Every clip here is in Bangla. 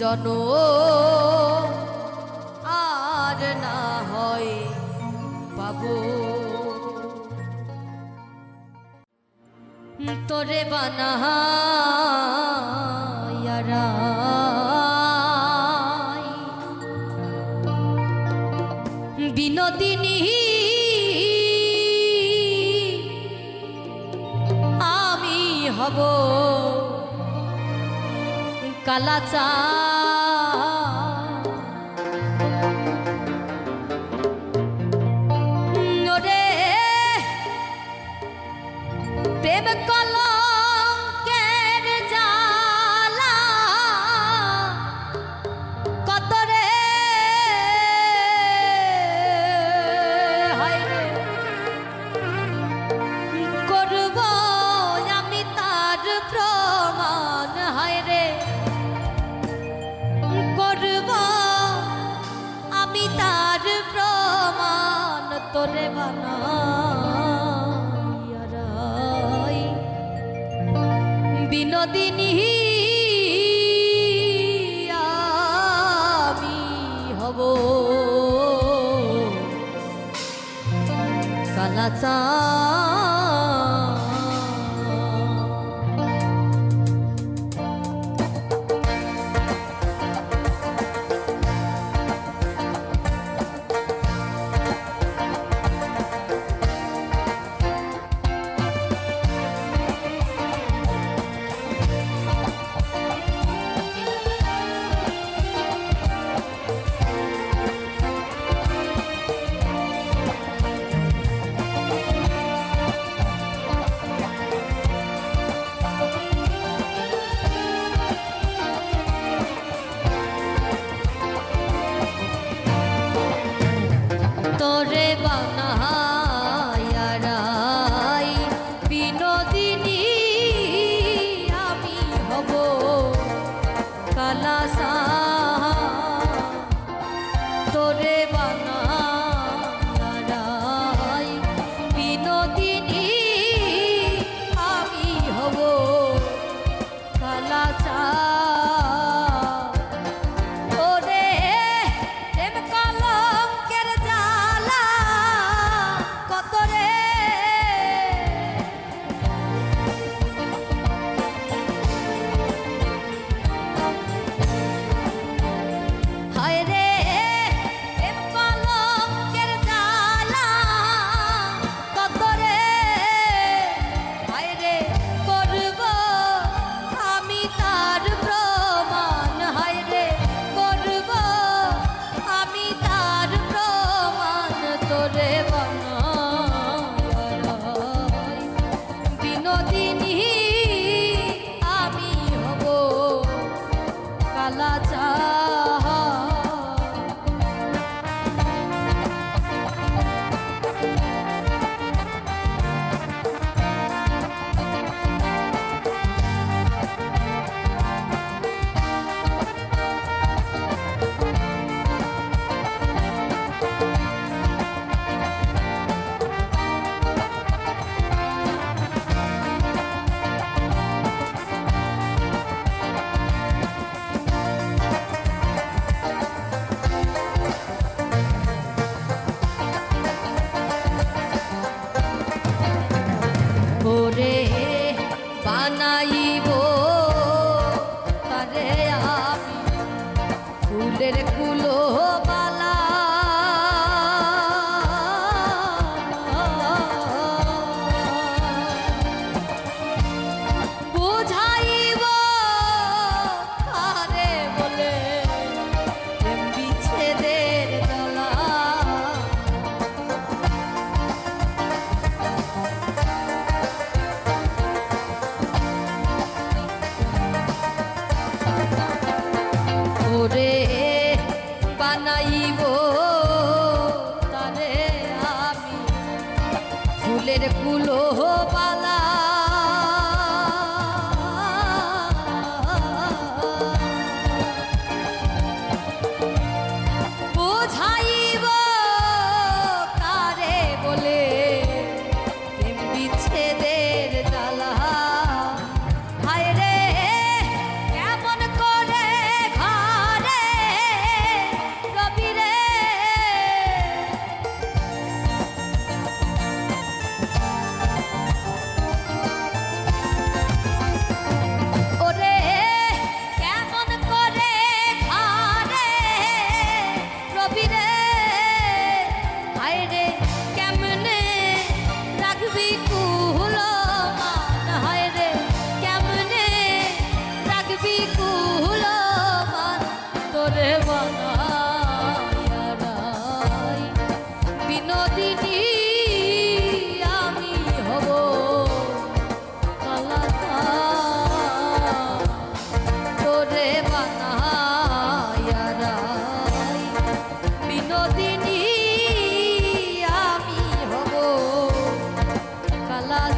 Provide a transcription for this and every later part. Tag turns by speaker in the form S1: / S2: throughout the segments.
S1: জন আর না হয় পাবো। তোরে বানা বিনোদিনী আমি হব কালাচা বিনোদিনী আমি হব। কালাচা তোরে বানা ফুলের কুলো পালা। last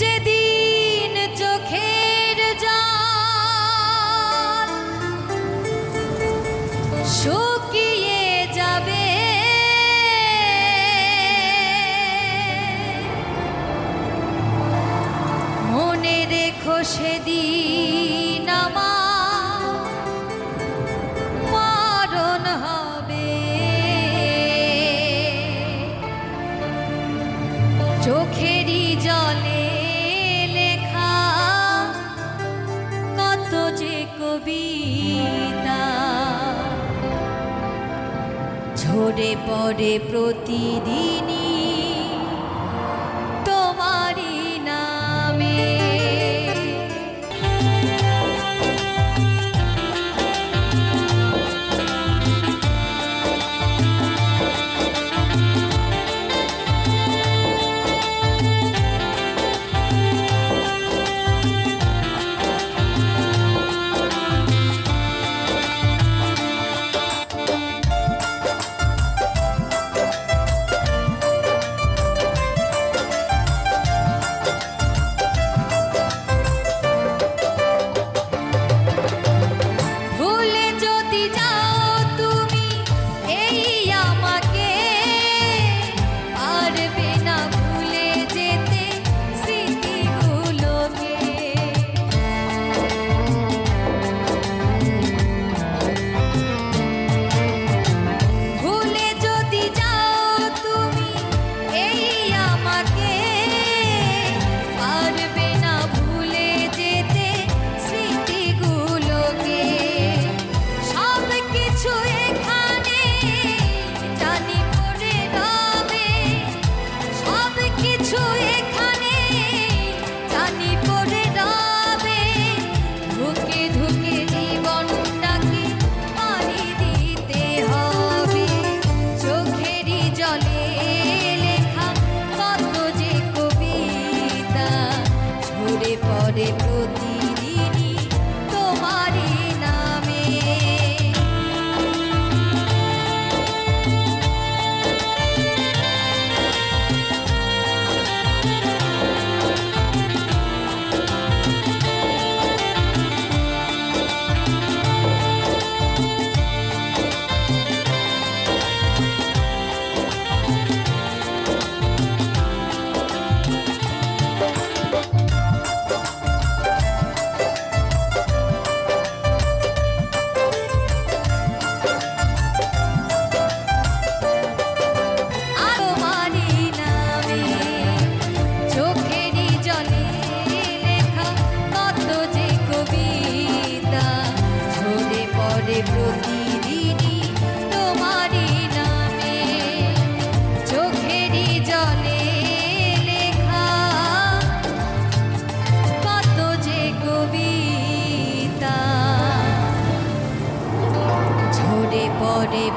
S1: যেদিন চোখের শুকিয়ে যাবে মনে সেদিন আমার পরে পরে প্রতিদিনই 出一。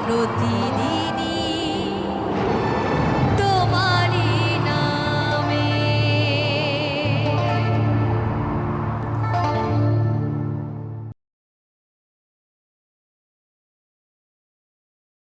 S1: প্রতিদিন